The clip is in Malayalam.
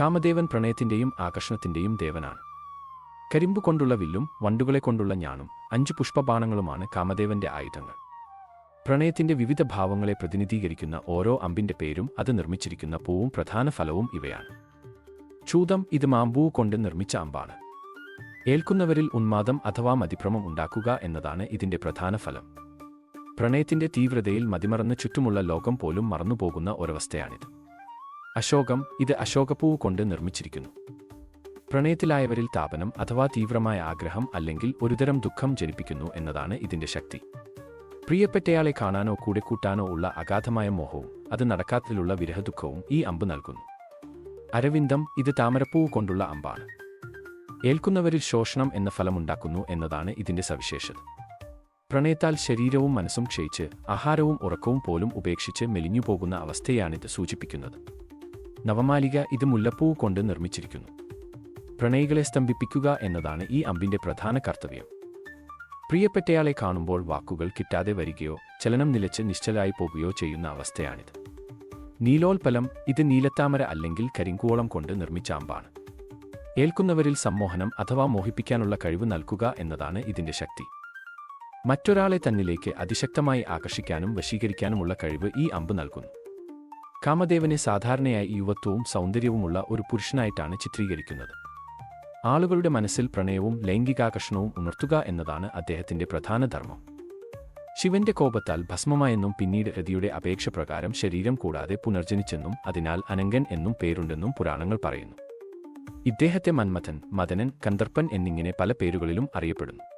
കാമദേവൻ പ്രണയത്തിന്റെയും ആകർഷണത്തിന്റെയും ദേവനാണ്. കരിമ്പ് കൊണ്ടുള്ള വില്ലും വണ്ടുകളെ കൊണ്ടുള്ള ഞാനും അഞ്ച് പുഷ്പബാണങ്ങളുമാണ് കാമദേവന്റെ ആയുധങ്ങൾ. പ്രണയത്തിന്റെ വിവിധ ഭാവങ്ങളെ പ്രതിനിധീകരിക്കുന്ന ഓരോ അമ്പിന്റെ പേരും അത് നിർമ്മിച്ചിരിക്കുന്ന പൂവും പ്രധാന ഫലവും ഇവയാണ്. ചൂതം ഇത് മാമ്പൂ കൊണ്ട് നിർമ്മിച്ച അമ്പാണ്. ഏൽക്കുന്നവരിൽ ഉന്മാദം അഥവാ മതിഭ്രമം ഉണ്ടാക്കുക എന്നതാണ് ഇതിന്റെ പ്രധാന ഫലം. പ്രണയത്തിന്റെ തീവ്രതയിൽ മതിമറന്ന് ചുറ്റുമുള്ള ലോകം പോലും മറന്നുപോകുന്ന ഒരവസ്ഥയാണിത്. അശോകം ഇത് അശോകപ്പൂവ് കൊണ്ട് നിർമ്മിച്ചിരിക്കുന്നു. പ്രണയത്തിലായവരിൽ താപനം അഥവാ തീവ്രമായ ആഗ്രഹം അല്ലെങ്കിൽ ഒരുതരം ദുഃഖം ജനിപ്പിക്കുന്നു എന്നതാണ് ഇതിന്റെ ശക്തി. പ്രിയപ്പെട്ടയാളെ കാണാനോ കൂടെ കൂട്ടാനോ ഉള്ള അഗാധമായ മോഹവും അത് നടക്കാത്തതിലുള്ള വിരഹദുഃഖവും ഈ അമ്പ് നൽകുന്നു. അരവിന്ദം ഇത് താമരപ്പൂവ് കൊണ്ടുള്ള അമ്പാണ്. ഏൽക്കുന്നവരിൽ ശോഷണം എന്ന ഫലമുണ്ടാക്കുന്നു എന്നതാണ് ഇതിന്റെ സവിശേഷത. പ്രണയത്താൽ ശരീരവും മനസ്സും ക്ഷയിച്ച് ആഹാരവും ഉറക്കവും പോലും ഉപേക്ഷിച്ച് മെലിഞ്ഞുപോകുന്ന അവസ്ഥയാണിത് സൂചിപ്പിക്കുന്നത്. നവമാലിക ഇത് മുല്ലപ്പൂവ് കൊണ്ട് നിർമ്മിച്ചിരിക്കുന്നു. പ്രണയികളെ സ്തംഭിപ്പിക്കുക എന്നതാണ് ഈ അമ്പിന്റെ പ്രധാന കർത്തവ്യം. പ്രിയപ്പെട്ടയാളെ കാണുമ്പോൾ വാക്കുകൾ കിട്ടാതെ വരികയോ ചലനം നിലച്ച് നിശ്ചലായി പോകുകയോ ചെയ്യുന്ന അവസ്ഥയാണിത്. നീലോൽപ്പലം ഇത് നീലത്താമര അല്ലെങ്കിൽ കരിങ്കൂളം കൊണ്ട് നിർമ്മിച്ച അമ്പാണ്. ഏൽക്കുന്നവരിൽ സമ്മോഹനം അഥവാ മോഹിപ്പിക്കാനുള്ള കഴിവ് നൽകുക എന്നതാണ് ഇതിന്റെ ശക്തി. മറ്റൊരാളെ തന്നിലേക്ക് അതിശക്തമായി ആകർഷിക്കാനും വശീകരിക്കാനുമുള്ള കഴിവ് ഈ അമ്പ് നൽകുന്നു. കാമദേവനെ സാധാരണയായി യുവത്വവും സൗന്ദര്യവുമുള്ള ഒരു പുരുഷനായിട്ടാണ് ചിത്രീകരിക്കുന്നത്. ആളുകളുടെ മനസ്സിൽ പ്രണയവും ലൈംഗികാകർഷണവും ഉണർത്തുക എന്നതാണ് അദ്ദേഹത്തിന്റെ പ്രധാന ധർമ്മം. ശിവന്റെ കോപത്താൽ ഭസ്മമായെന്നും പിന്നീട് രതിയുടെ അപേക്ഷ പ്രകാരം ശരീരം കൂടാതെ പുനർജനിച്ചെന്നും അതിനാൽ അനങ്കൻ എന്നും പേരുണ്ടെന്നും പുരാണങ്ങൾ പറയുന്നു. ഇദ്ദേഹത്തെ മന്മഥൻ മദനൻ കന്ദർപ്പൻ എന്നിങ്ങനെ പല പേരുകളിലും അറിയപ്പെടുന്നു.